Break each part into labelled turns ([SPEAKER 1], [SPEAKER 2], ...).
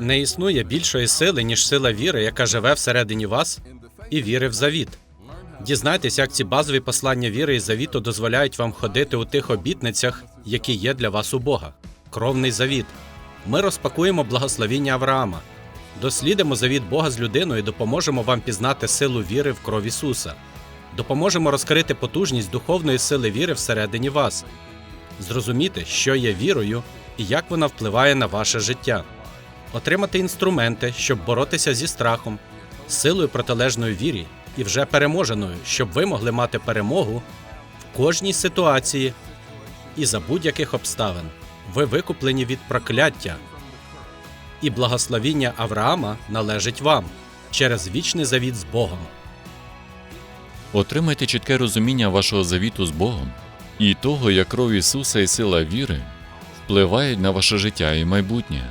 [SPEAKER 1] Не існує більшої сили, ніж сила віри, яка живе всередині вас, і віри в завіт. Дізнайтесь, як ці базові послання віри і завіту дозволяють вам ходити у тих обітницях, які є для вас у Бога. Кровний завіт. Ми розпакуємо благословіння Авраама, дослідимо завіт Бога з людиною і допоможемо вам пізнати силу віри в кров Ісуса. Допоможемо розкрити потужність духовної сили віри всередині вас, зрозуміти, що є вірою і як вона впливає на ваше життя, отримати інструменти, щоб боротися зі страхом, силою протилежної вірі і вже переможеною, щоб ви могли мати перемогу в кожній ситуації і за будь-яких обставин. Ви викуплені від прокляття, і благословіння Авраама належить вам через вічний завіт з Богом.
[SPEAKER 2] Отримайте чітке розуміння вашого завіту з Богом і того, як кров Ісуса і сила віри впливають на ваше життя і майбутнє.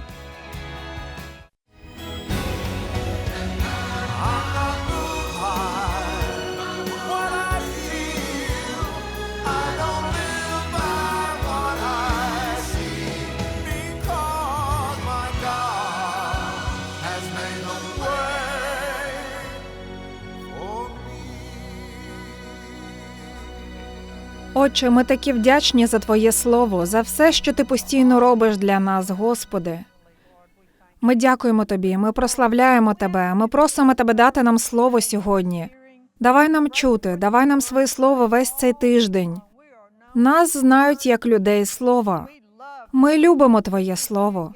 [SPEAKER 3] Отче, ми такі вдячні за Твоє Слово, за все, що ти постійно робиш для нас, Господи. Ми дякуємо Тобі, ми прославляємо Тебе, ми просимо Тебе дати нам слово сьогодні. Давай нам чути, давай нам своє слово весь цей тиждень. Нас знають як людей слова. Ми любимо Твоє Слово.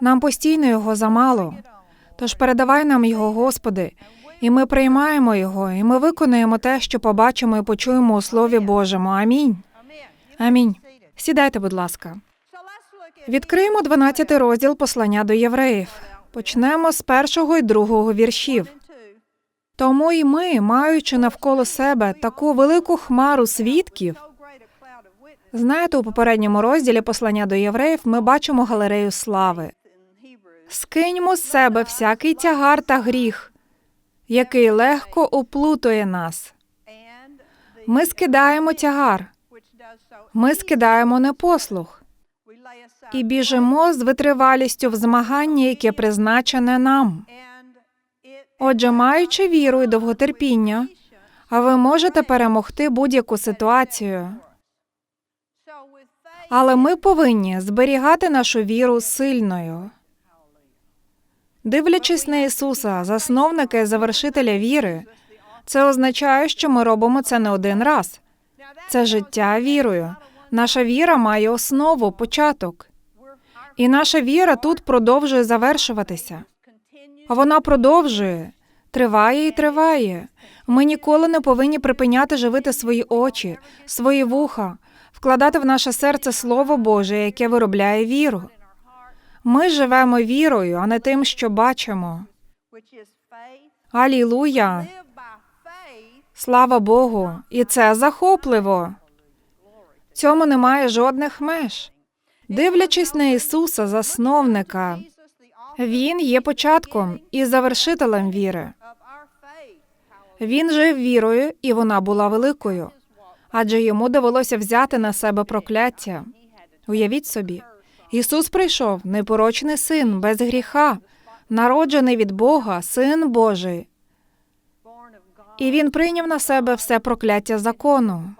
[SPEAKER 3] Нам постійно його замало. Тож передавай нам його, Господи, і ми приймаємо його, і ми виконуємо те, що побачимо і почуємо у Слові Божому. Амінь. Амінь. Сідайте, будь ласка. Відкриємо 12 розділ послання до євреїв. Почнемо з першого і другого віршів. Тому і ми, маючи навколо себе таку велику хмару свідків, знаєте, у попередньому розділі послання до євреїв ми бачимо галерею слави. Скиньмо з себе всякий тягар та гріх, який легко оплутує нас. Ми скидаємо тягар, ми скидаємо непослух і біжимо з витривалістю в змагання, яке призначене нам. Отже, маючи віру і довготерпіння, а ви можете перемогти будь-яку ситуацію. Але ми повинні зберігати нашу віру сильною. Дивлячись на Ісуса, засновника і завершителя віри, це означає, що ми робимо це не один раз. Це життя вірою. Наша віра має основу, початок. І наша віра тут продовжує завершуватися. Вона продовжує, триває і триває. Ми ніколи не повинні припиняти живити свої очі, свої вуха, вкладати в наше серце Слово Боже, яке виробляє віру. Ми живемо вірою, а не тим, що бачимо. Алілуя! Слава Богу! І це захопливо. Цьому немає жодних меж. Дивлячись на Ісуса, засновника, Він є початком і завершителем віри. Він жив вірою, і вона була великою, адже йому довелося взяти на себе прокляття. Уявіть собі, Ісус прийшов непорочний син без гріха, народжений від Бога, син Божий. І він прийняв на себе все прокляття закону.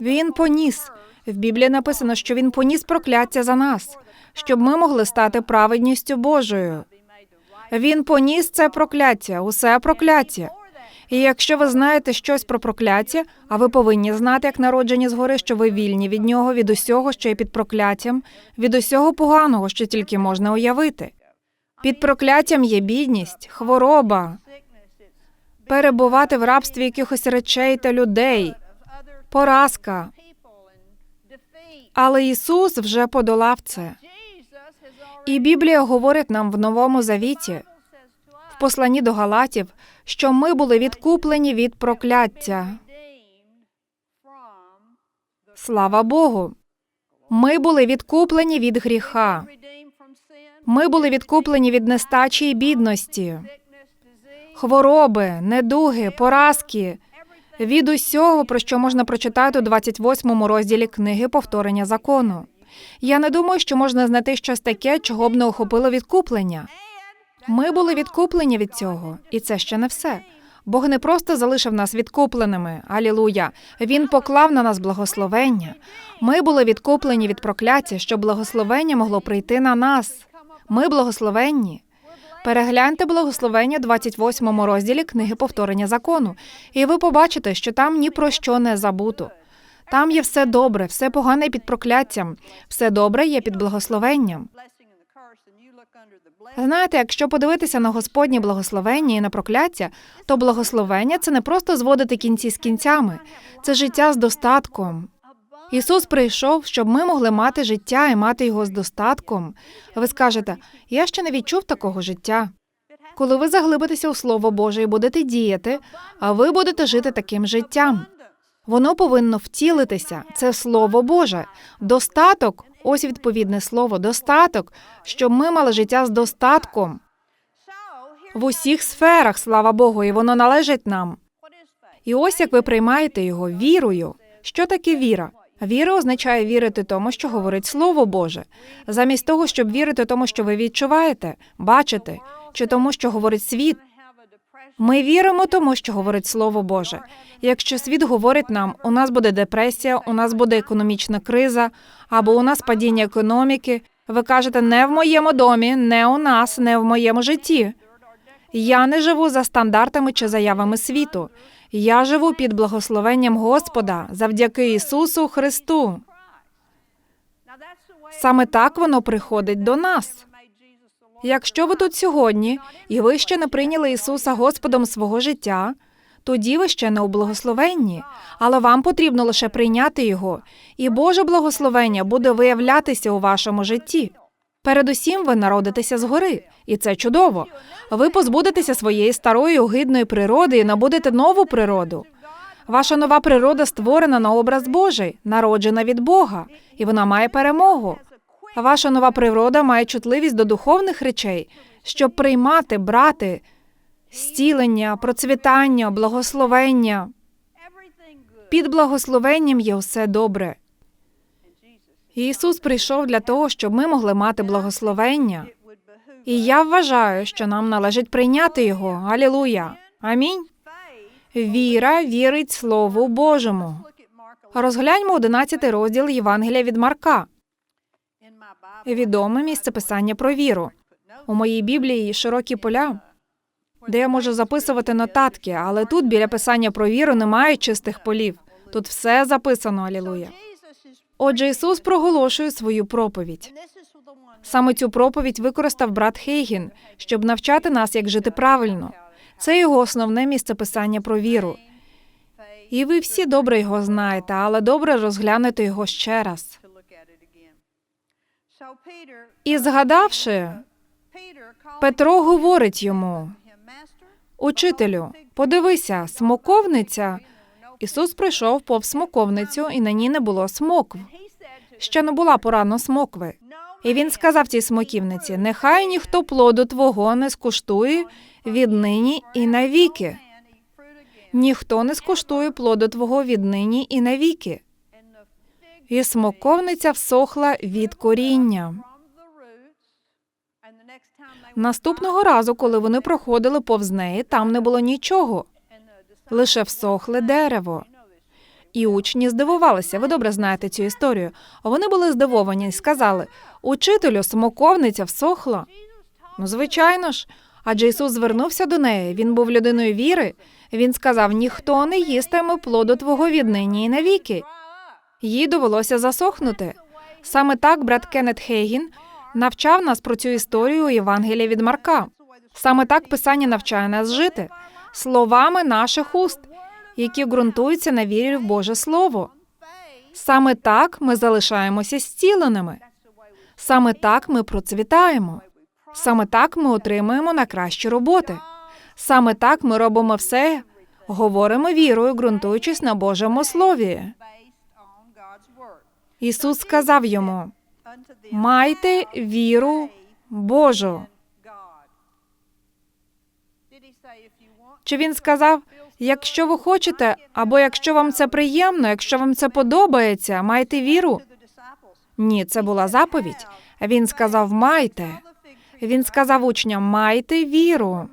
[SPEAKER 3] Він поніс. В Біблії написано, що він поніс прокляття за нас, щоб ми могли стати праведністю Божою. Він поніс це прокляття, усе прокляття. І якщо ви знаєте щось про прокляття, а ви повинні знати, як народжені згори, що ви вільні від нього, від усього, що є під прокляттям, від усього поганого, що тільки можна уявити. Під прокляттям є бідність, хвороба, перебувати в рабстві якихось речей та людей, поразка. Але Ісус вже подолав це. І Біблія говорить нам в Новому Завіті, посланні до Галатів, що ми були відкуплені від прокляття. Слава Богу. Ми були відкуплені від гріха. Ми були відкуплені від нестачі і бідності, хвороби, недуги, поразки, від усього, про що можна прочитати у 28 розділі книги повторення закону. Я не думаю, що можна знайти щось таке, чого б не охопило відкуплення. Ми були відкуплені від цього, і це ще не все. Бог не просто залишив нас відкупленими. Алілуя. Він поклав на нас благословення. Ми були відкуплені від прокляття, щоб благословення могло прийти на нас. Ми благословенні. Перегляньте благословення 28 розділі книги повторення закону, і ви побачите, що там ні про що не забуто. Там є все добре, все погане під прокляттям, все добре є під благословенням. Знаєте, якщо подивитися на Господнє благословення і на прокляття, то благословення це не просто зводити кінці з кінцями, це життя з достатком. Ісус прийшов, щоб ми могли мати життя і мати його з достатком. Ви скажете, я ще не відчув такого життя. Коли ви заглибитеся у Слово Боже і будете діяти, а ви будете жити таким життям. Воно повинно втілитися. Це Слово Боже. Достаток ось відповідне слово достаток, щоб ми мали життя з достатком в усіх сферах, слава Богу, і воно належить нам. І ось як ви приймаєте його вірою. Що таке віра? Віра означає вірити тому, що говорить Слово Боже, замість того, щоб вірити тому, що ви відчуваєте, бачите, чи тому, що говорить світ. Ми віримо тому, що говорить Слово Боже. Якщо світ говорить нам, у нас буде депресія, у нас буде економічна криза, або у нас падіння економіки, ви кажете, не в моєму домі, не у нас, не в моєму житті. Я не живу за стандартами чи заявами світу. Я живу під благословенням Господа завдяки Ісусу Христу. Саме так воно приходить до нас. Якщо ви тут сьогодні і ви ще не прийняли Ісуса Господом свого життя, тоді ви ще не у благословенні, але вам потрібно лише прийняти його, і Боже благословення буде виявлятися у вашому житті. Передусім, ви народитеся згори, і це чудово. Ви позбудетеся своєї старої огидної природи і набудете нову природу. Ваша нова природа створена на образ Божий, народжена від Бога, і вона має перемогу. Ваша нова природа має чутливість до духовних речей, щоб приймати, брати зцілення, процвітання, благословення. Під благословенням є все добре. Ісус прийшов для того, щоб ми могли мати благословення. І я вважаю, що нам належить прийняти його. Алілуя. Амінь. Віра вірить Слову Божому. Розгляньмо 11 розділ Євангелія від Марка. Відоме місце писання про віру. У моїй Біблії широкі поля, де я можу записувати нотатки, але тут біля писання про віру немає чистих полів. Тут все записано, алілуя. Отже, Ісус проголошує свою проповідь. Саме цю проповідь використав брат Хейгін, щоб навчати нас, як жити правильно. Це його основне місце писання про віру. І ви всі добре його знаєте, але добре розглянете його ще раз. І згадавши, Петро говорить йому: Учителю, подивися, смоковниця. Ісус пройшов повз смоковницю, і на ній не було смокв. Ще не була пора на смокви. І він сказав цій смоківниці: Нехай ніхто плоду твого не скуштує віднині і навіки. Ніхто не скуштує плоду твого віднині і навіки. І смоковниця всохла від коріння. Наступного разу, коли вони проходили повз неї, там не було нічого, лише всохле дерево. І учні здивувалися. Ви добре знаєте цю історію. Вони були здивовані і сказали: Учителю, смоковниця всохла. Ну, звичайно ж. Адже Ісус звернувся до неї. Він був людиною віри. Він сказав: ніхто не їстиме плоду твого віднині і навіки. Їй довелося засохнути. Саме так брат Кеннет Хейгін навчав нас про цю історію у Євангелії від Марка. Саме так Писання навчає нас жити словами наших уст, які ґрунтуються на вірі в Боже Слово. Саме так ми залишаємося зціленими. Саме так ми процвітаємо. Саме так ми отримуємо на кращі роботи. Саме так ми робимо все, говоримо вірою, ґрунтуючись на Божому Слові. Ісус сказав йому: майте віру Божу. Чи він сказав, якщо ви хочете, або якщо вам це приємно, якщо вам це подобається, майте віру? Ні, це була заповідь. Він сказав майте. Він сказав учням майте віру.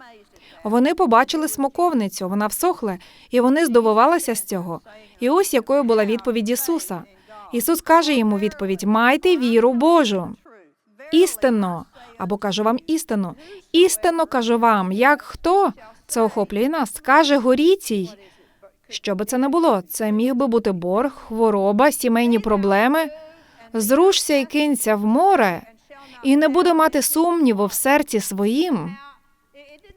[SPEAKER 3] Вони побачили смоковницю, вона всохла, і вони здивувалися з цього. І ось якою була відповідь Ісуса. Ісус каже йому відповідь: майте віру Божу. Істинно, або кажу вам істину. Істинно кажу вам, як хто це охоплює нас, каже горіцій. Що би це не було, це міг би бути борг, хвороба, сімейні проблеми. Зрушся і кинься в море, і не буде мати сумніву в серці своїм.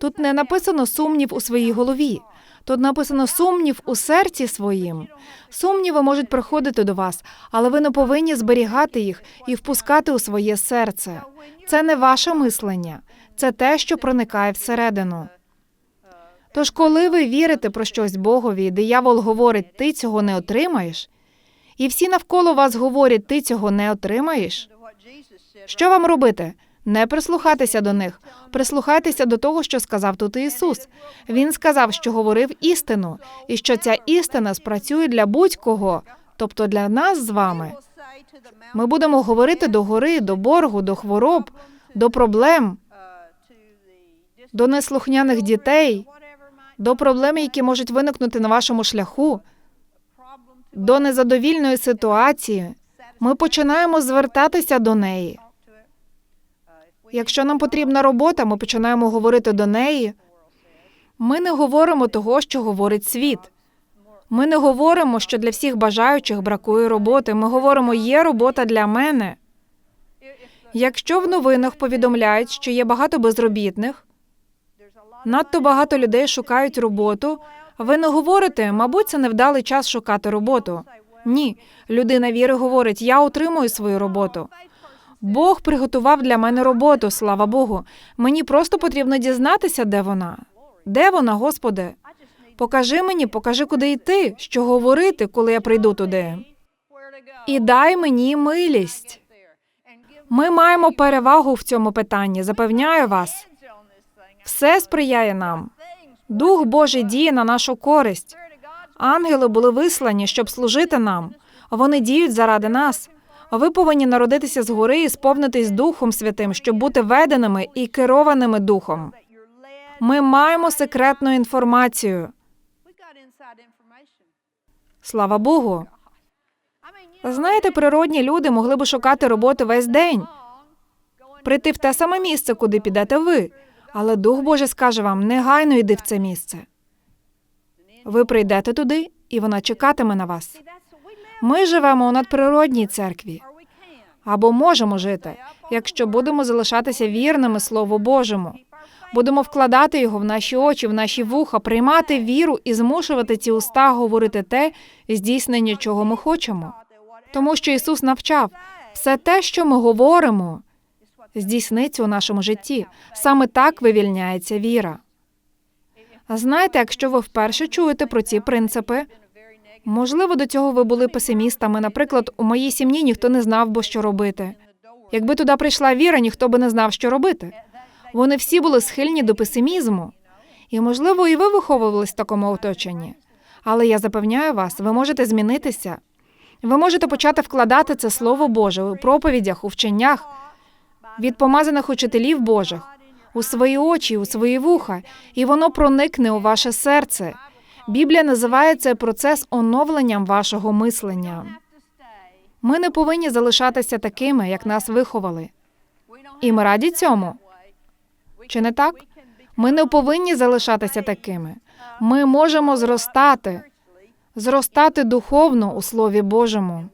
[SPEAKER 3] Тут не написано сумнів у своїй голові. Тут написано сумнів у серці своїм. Сумніви можуть приходити до вас, але ви не повинні зберігати їх і впускати у своє серце. Це не ваше мислення, це те, що проникає всередину. Тож, коли ви вірите про щось Богові, і диявол говорить, ти цього не отримаєш, і всі навколо вас говорять, ти цього не отримаєш. Що вам робити? Не прислухатися до них, прислухайтеся до того, що сказав тут Ісус. Він сказав, що говорив істину, і що ця істина спрацює для будь-кого, тобто для нас з вами. Ми будемо говорити до гори, до боргу, до хвороб, до проблем, до неслухняних дітей, до проблем, які можуть виникнути на вашому шляху, до незадовільної ситуації. Ми починаємо звертатися до неї. Якщо нам потрібна робота, ми починаємо говорити до неї. Ми не говоримо того, що говорить світ. Ми не говоримо, що для всіх бажаючих бракує роботи. Ми говоримо, є робота для мене. Якщо в новинах повідомляють, що є багато безробітних, надто багато людей шукають роботу. Ви не говорите, мабуть, це невдалий час шукати роботу. Ні, людина віри говорить: я отримую свою роботу. Бог приготував для мене роботу, слава Богу. Мені просто потрібно дізнатися, де вона. Де вона, Господи? Покажи мені, покажи, куди йти, що говорити, коли я прийду туди. І дай мені милість. Ми маємо перевагу в цьому питанні, запевняю вас. Все сприяє нам. Дух Божий діє на нашу користь. Ангели були вислані, щоб служити нам. Вони діють заради нас. Ви повинні народитися згори і сповнитись Духом Святим, щоб бути веденими і керованими Духом. Ми маємо секретну інформацію. Слава Богу. Знаєте, природні люди могли б шукати роботи весь день, прийти в те саме місце, куди підете ви. Але Дух Божий скаже вам: негайно йди в це місце. Ви прийдете туди, і вона чекатиме на вас. Ми живемо у надприродній церкві або можемо жити, якщо будемо залишатися вірними Слову Божому. Будемо вкладати його в наші очі, в наші вуха, приймати віру і змушувати ці уста говорити те, здійснення чого ми хочемо. Тому що Ісус навчав все те, що ми говоримо, здійсниться у нашому житті. Саме так вивільняється віра. Знаєте, якщо ви вперше чуєте про ці принципи, можливо, до цього ви були песимістами. Наприклад, у моїй сім'ї ніхто не знав би, що робити. Якби туди прийшла віра, ніхто би не знав, що робити. Вони всі були схильні до песимізму. І, можливо, і ви виховувались в такому оточенні. Але я запевняю вас, ви можете змінитися. Ви можете почати вкладати це слово Боже у проповідях, у вченнях від помазаних учителів Божих у свої очі, у свої вуха, і воно проникне у ваше серце. Біблія називає цей процес оновленням вашого мислення. Ми не повинні залишатися такими, як нас виховали. І ми раді цьому. Чи не так? Ми не повинні залишатися такими. Ми можемо зростати, зростати духовно у Слові Божому.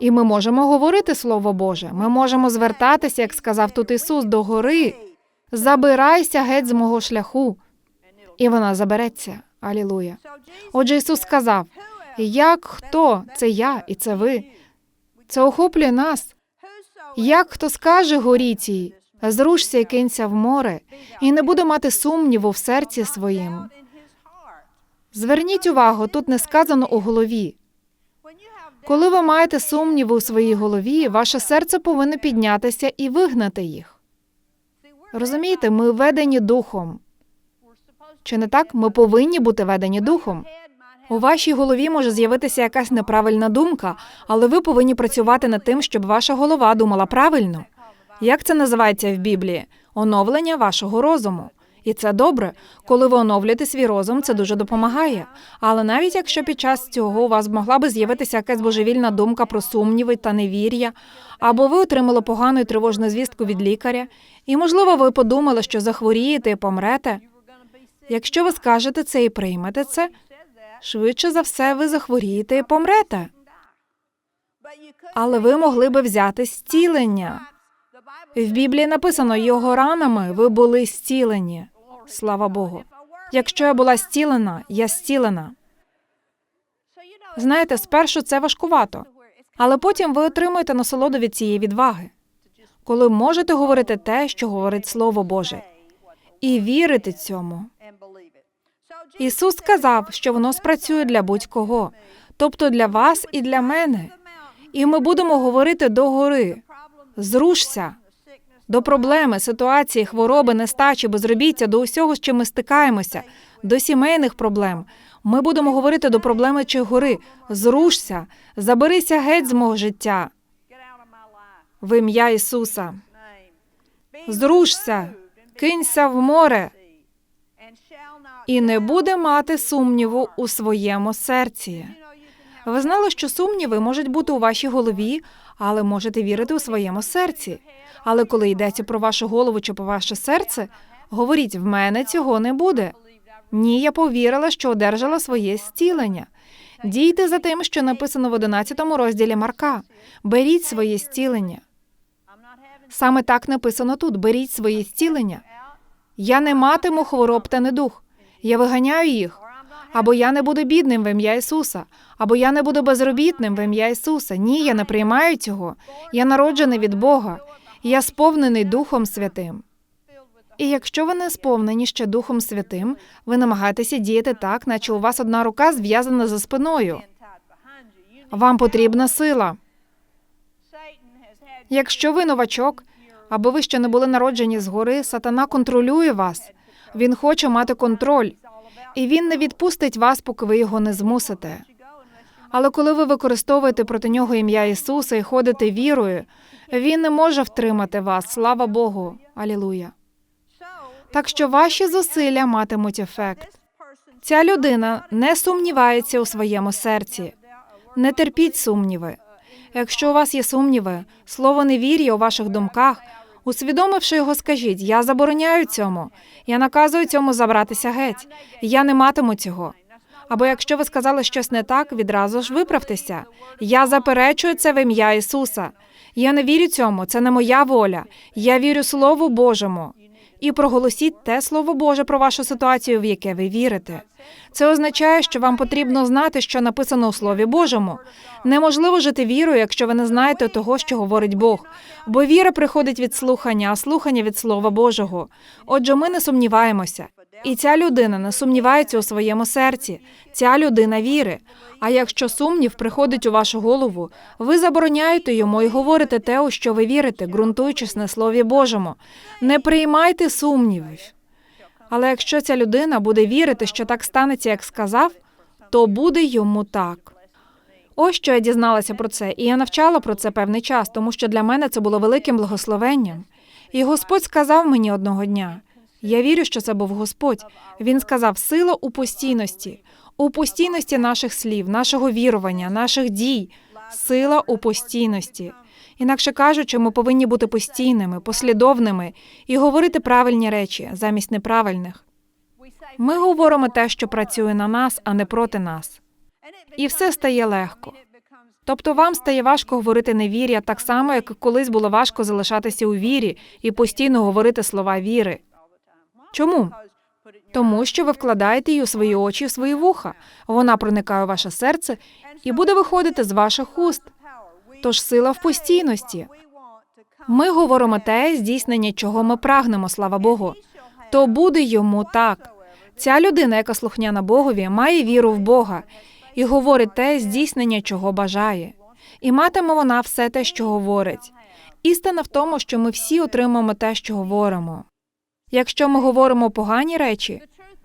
[SPEAKER 3] І ми можемо говорити Слово Боже. Ми можемо звертатися, як сказав тут Ісус, до гори. Забирайся геть з мого шляху. І вона забереться. Алілуя. Отже, Ісус сказав: як хто це я і це ви? Це охоплює нас. Як хто скаже горіцій, зрушся і кинься в море, і не буде мати сумніву в серці своїм. Зверніть увагу, тут не сказано у голові. Коли ви маєте сумніви у своїй голові, ваше серце повинно піднятися і вигнати їх. Розумієте, ми ведені духом. Чи не так? Ми повинні бути ведені духом. У вашій голові може з'явитися якась неправильна думка, але ви повинні працювати над тим, щоб ваша голова думала правильно. Як це називається в Біблії? Оновлення вашого розуму. І це добре. Коли ви оновлюєте свій розум, це дуже допомагає. Але навіть якщо під час цього у вас могла би з'явитися якась божевільна думка про сумніви та невір'я, або ви отримали погану і тривожну звістку від лікаря, і можливо ви подумали, що захворієте і помрете. Якщо ви скажете це і приймете це, швидше за все ви захворієте і помрете. Але ви могли би взяти зцілення. В Біблії написано, його ранами ви були зцілені. Слава Богу. Якщо я була зцілена, я зцілена. Знаєте, спершу це важкувато, але потім ви отримуєте насолоду від цієї відваги, коли можете говорити те, що говорить Слово Боже, і вірити цьому. Ісус сказав, що воно спрацює для будь-кого, тобто для вас і для мене. І ми будемо говорити до гори. Зрушся до проблеми, ситуації, хвороби, нестачі, безробіття, до усього, з чим ми стикаємося, до сімейних проблем. Ми будемо говорити до проблеми чи гори. Зрушся, заберися геть з мого життя. В ім'я Ісуса. Зрушся, кинься в море і не буде мати сумніву у своєму серці. Ви знали, що сумніви можуть бути у вашій голові, але можете вірити у своєму серці. Але коли йдеться про вашу голову чи про ваше серце, говоріть: в мене цього не буде. Ні, я повірила, що одержала своє зцілення. Дійте за тим, що написано в 11 розділі Марка. Беріть своє зцілення. Саме так написано тут: беріть своє зцілення. Я не матиму хвороб та недух. Я виганяю їх. Або я не буду бідним в ім'я Ісуса, або я не буду безробітним в ім'я Ісуса. Ні, я не приймаю цього. Я народжений від Бога. Я сповнений Духом Святим. І якщо ви не сповнені ще Духом Святим, ви намагаєтеся діяти так, наче у вас одна рука зв'язана за спиною. Вам потрібна сила. Якщо ви новачок, або ви ще не були народжені згори, сатана контролює вас. Він хоче мати контроль, і він не відпустить вас, поки ви його не змусите. Але коли ви використовуєте проти нього ім'я Ісуса і ходите вірою, він не може втримати вас. Слава Богу. Алілуя. Так що ваші зусилля матимуть ефект. Ця людина не сумнівається у своєму серці. Не терпіть сумніви. Якщо у вас є сумніви, слово невір'я у ваших думках, усвідомивши його, скажіть: я забороняю цьому, я наказую цьому забратися геть. Я не матиму цього. Або якщо ви сказали щось не так, відразу ж виправтеся. Я заперечую це в ім'я Ісуса. Я не вірю цьому, це не моя воля. Я вірю Слову Божому. І проголосіть те Слово Боже про вашу ситуацію, в яке ви вірите. Це означає, що вам потрібно знати, що написано у Слові Божому. Неможливо жити вірою, якщо ви не знаєте того, що говорить Бог. Бо віра приходить від слухання, а слухання від Слова Божого. Отже, ми не сумніваємося. І ця людина не сумнівається у своєму серці. Ця людина віри. А якщо сумнів приходить у вашу голову, ви забороняєте йому і говорите те, у що ви вірите, ґрунтуючись на Слові Божому. Не приймайте сумнівів. Але якщо ця людина буде вірити, що так станеться, як сказав, то буде йому так. Ось що я дізналася про це, і я навчала про це певний час, тому що для мене це було великим благословенням. І Господь сказав мені одного дня: я вірю, що це був Господь. Він сказав: сила у постійності, у постійності наших слів, нашого вірування, наших дій, сила у постійності. Інакше кажучи, ми повинні бути постійними, послідовними і говорити правильні речі замість неправильних. Ми говоримо те, що працює на нас, а не проти нас. І все стає легко. Тобто вам стає важко говорити невір'я так само, як колись було важко залишатися у вірі і постійно говорити слова віри. Чому? Тому що ви вкладаєте її у свої очі, в свої вуха. Вона проникає у ваше серце і буде виходити з ваших уст. Тож сила в постійності. Ми говоримо те, здійснення чого ми прагнемо, слава Богу. То буде йому так. Ця людина, яка слухняна Богові, має віру в Бога і говорить те, здійснення чого бажає. І матиме вона все те, що говорить. Істина в тому, що ми всі отримаємо те, що говоримо. Якщо ми говоримо погані речі,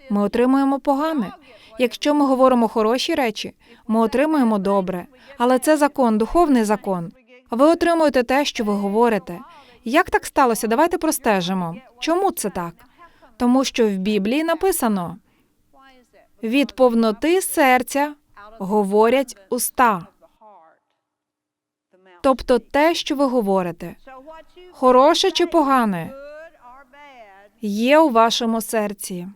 [SPEAKER 3] ми отримуємо погане. Якщо ми говоримо хороші речі, ми отримуємо добре. Але це закон, духовний закон. Ви отримуєте те, що ви говорите. Як так сталося? Давайте простежимо. Чому це так? Тому що в Біблії написано: від повноти серця говорять уста. Тобто те, що ви говорите, хороше чи погане, є у вашому серці.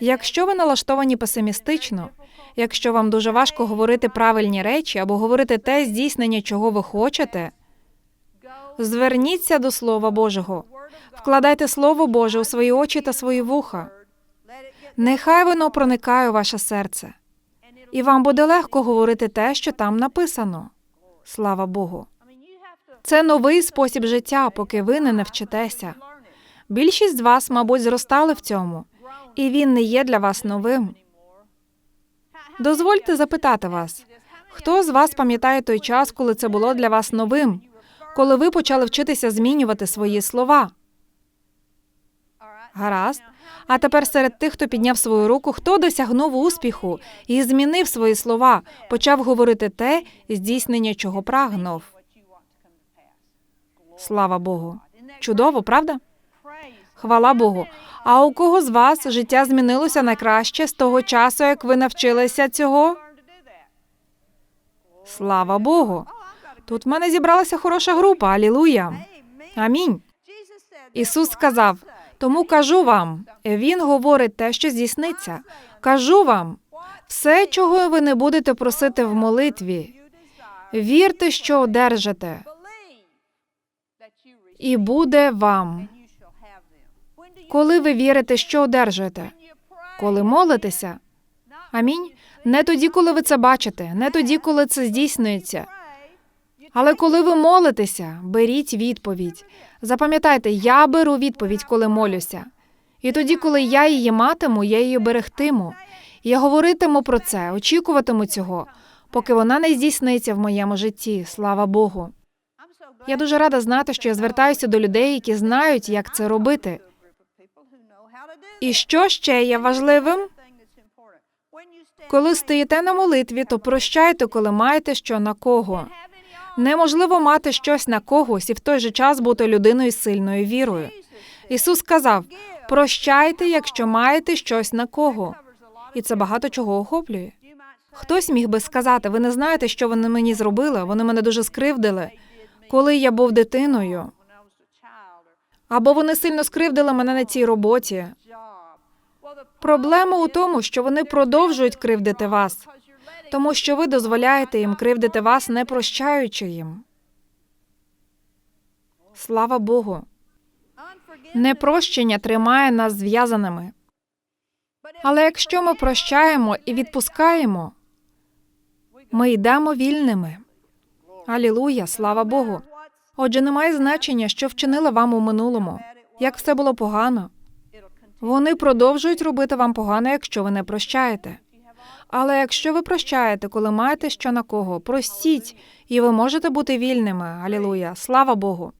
[SPEAKER 3] Якщо ви налаштовані песимістично, якщо вам дуже важко говорити правильні речі або говорити те здійснення, чого ви хочете, зверніться до Слова Божого, вкладайте Слово Боже у свої очі та свої вуха. Нехай воно проникає у ваше серце, і вам буде легко говорити те, що там написано. Слава Богу. Це новий спосіб життя, поки ви не навчитеся. Більшість з вас, мабуть, зростали в цьому, і він не є для вас новим. Дозвольте запитати вас, хто з вас пам'ятає той час, коли це було для вас новим, коли ви почали вчитися змінювати свої слова? Гаразд. А тепер серед тих, хто підняв свою руку, хто досягнув успіху і змінив свої слова, почав говорити те, здійснення чого прагнув. Слава Богу. Чудово, правда? Хвала Богу. А у кого з вас життя змінилося на краще з того часу, як ви навчилися цього? Слава Богу. Тут в мене зібралася хороша група. Алілуя. Амінь. Ісус сказав: тому кажу вам, Він говорить те, що здійсниться. Кажу вам, все, чого ви не будете просити в молитві, вірте, що одержите, і буде вам. Коли ви вірите, що одержуєте? Коли молитеся? Амінь. Не тоді, коли ви це бачите, не тоді, коли це здійснюється. Але коли ви молитеся, беріть відповідь. Запам'ятайте, я беру відповідь, коли молюся. І тоді, коли я її матиму, я її берегтиму. Я говоритиму про це, очікуватиму цього, поки вона не здійсниться в моєму житті. Слава Богу. Я дуже рада знати, що я звертаюся до людей, які знають, як це робити. І що ще є важливим? Коли стоїте на молитві, то прощайте, коли маєте що на кого. Неможливо мати щось на когось і в той же час бути людиною з сильною вірою. Ісус сказав: прощайте, якщо маєте щось на кого. І це багато чого охоплює. Хтось міг би сказати: ви не знаєте, що вони мені зробили, вони мене дуже скривдили, коли я був дитиною. Або вони сильно скривдили мене на цій роботі. Проблема у тому, що вони продовжують кривдити вас, тому що ви дозволяєте їм кривдити вас, не прощаючи їм. Слава Богу. Непрощення тримає нас зв'язаними. Але якщо ми прощаємо і відпускаємо, ми йдемо вільними. Алілуя, слава Богу. Отже, немає значення, що вчинили вам у минулому, як все було погано. Вони продовжують робити вам погано, якщо ви не прощаєте. Але якщо ви прощаєте, коли маєте що на кого, простіть, і ви можете бути вільними. Алілуя, слава Богу.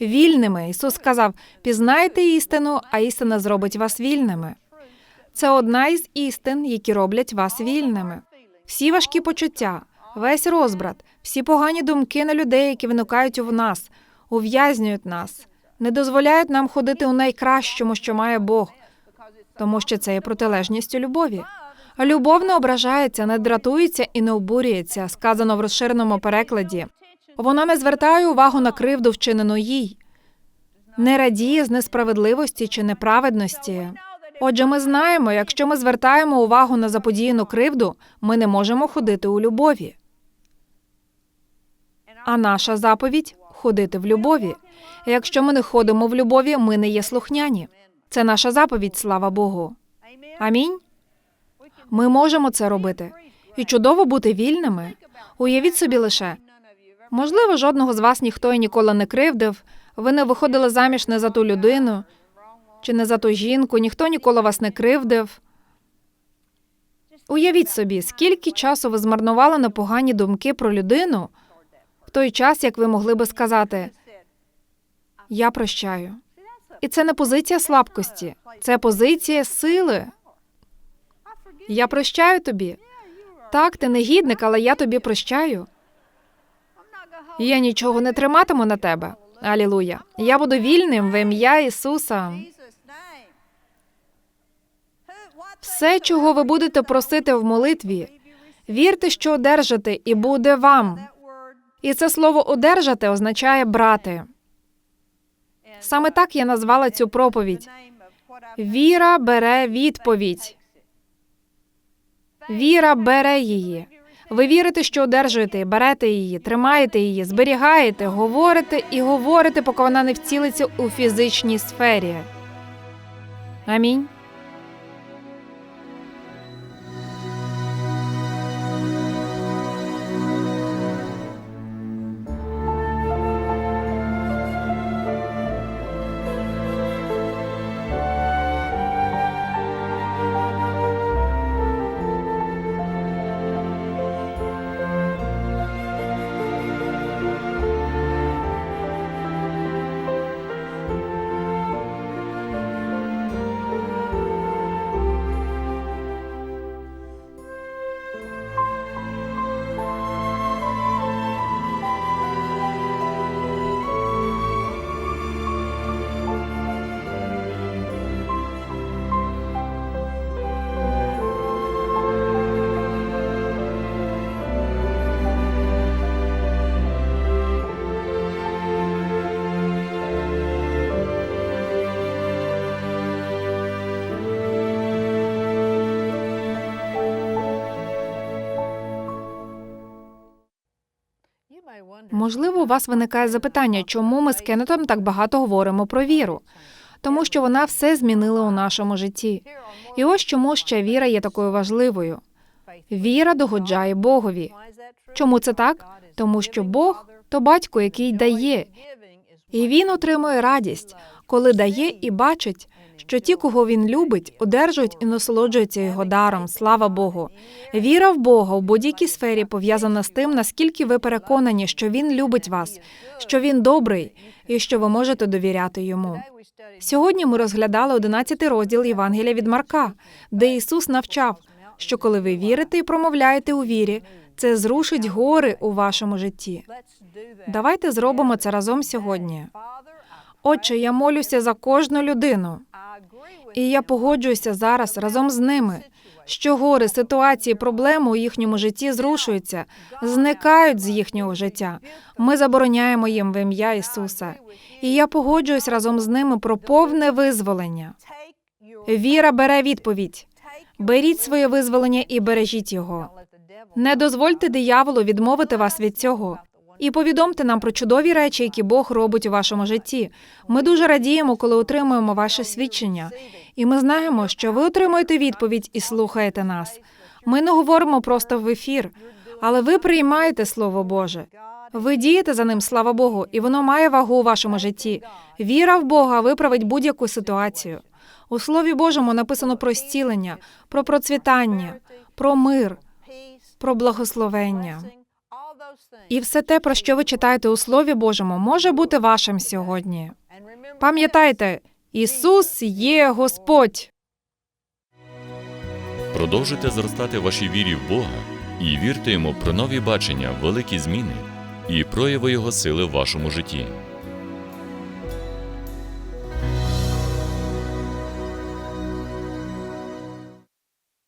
[SPEAKER 3] Вільними. Ісус сказав: пізнайте істину, а істина зробить вас вільними. Це одна із істин, які роблять вас вільними. Всі важкі почуття, весь розбрат, всі погані думки на людей, які виникають у нас, ув'язнюють нас, не дозволяють нам ходити у найкращому, що має Бог, тому що це є протилежністю любові. Любов не ображається, не дратується і не обурюється, сказано в розширеному перекладі. Вона не звертає увагу на кривду, вчинену їй, не радіє з несправедливості чи неправедності. Отже, ми знаємо, якщо ми звертаємо увагу на заподіяну кривду, ми не можемо ходити у любові. А наша заповідь ходити в любові. Якщо ми не ходимо в любові, ми не є слухняні. Це наша заповідь, слава Богу. Амінь. Ми можемо це робити. І чудово бути вільними. Уявіть собі лише. Можливо, жодного з вас ніхто і ніколи не кривдив. Ви не виходили заміж не за ту людину чи не за ту жінку, ніхто ніколи вас не кривдив. Уявіть собі, скільки часу ви змарнували на погані думки про людину той час, як ви могли би сказати Я прощаю. І це не позиція слабкості, це позиція сили. Я прощаю тобі. Так, ти негідник, але я тобі прощаю. Я нічого не триматиму на тебе. Алілуя. Я буду вільним в ім'я Ісуса. Все, чого ви будете просити в молитві, вірте, що одержите, і буде вам. І це слово одержати означає брати. Саме так я назвала цю проповідь. Віра бере відповідь. Віра бере її. Ви вірите, що одержуєте, берете її, тримаєте її, зберігаєте, говорите і говорите, поки вона не вцілиться у фізичній сфері. Амінь. Можливо, у вас виникає запитання, чому ми з Кеннетом так багато говоримо про віру? Тому що вона все змінила у нашому житті. І ось чому ще віра є такою важливою. Віра догоджає Богові. Чому це так? Тому що Бог то батько, який дає, і він отримує радість, коли дає і бачить, що ті, кого він любить, одержують і насолоджуються його даром. Слава Богу. Віра в Бога у будь-якій сфері пов'язана з тим, наскільки ви переконані, що він любить вас, що він добрий і що ви можете довіряти йому. Сьогодні ми розглядали 11 розділ Євангелія від Марка, де Ісус навчав, що коли ви вірите і промовляєте у вірі, це зрушить гори у вашому житті. Давайте зробимо це разом сьогодні. Отче, я молюся за кожну людину, і я погоджуюся зараз разом з ними, що гори, ситуації, проблеми у їхньому житті зрушуються, зникають з їхнього життя. Ми забороняємо їм в ім'я Ісуса. І я погоджуюсь разом з ними про повне визволення. Віра бере відповідь. Беріть своє визволення і бережіть його. Не дозвольте дияволу відмовити вас від цього. І повідомте нам про чудові речі, які Бог робить у вашому житті. Ми дуже радіємо, коли отримуємо ваше свідчення. І ми знаємо, що ви отримуєте відповідь і слухаєте нас. Ми не говоримо просто в ефір, але ви приймаєте Слово Боже. Ви дієте за ним, слава Богу, і воно має вагу у вашому житті. Віра в Бога виправить будь-яку ситуацію. У Слові Божому написано про зцілення, про процвітання, про мир, про благословення. І все те, про що ви читаєте у Слові Божому, може бути вашим сьогодні. Пам'ятайте, Ісус є Господь.
[SPEAKER 2] Продовжуйте зростати в вашій вірі в Бога і вірте йому про нові бачення, великі зміни і прояви Його сили в вашому житті.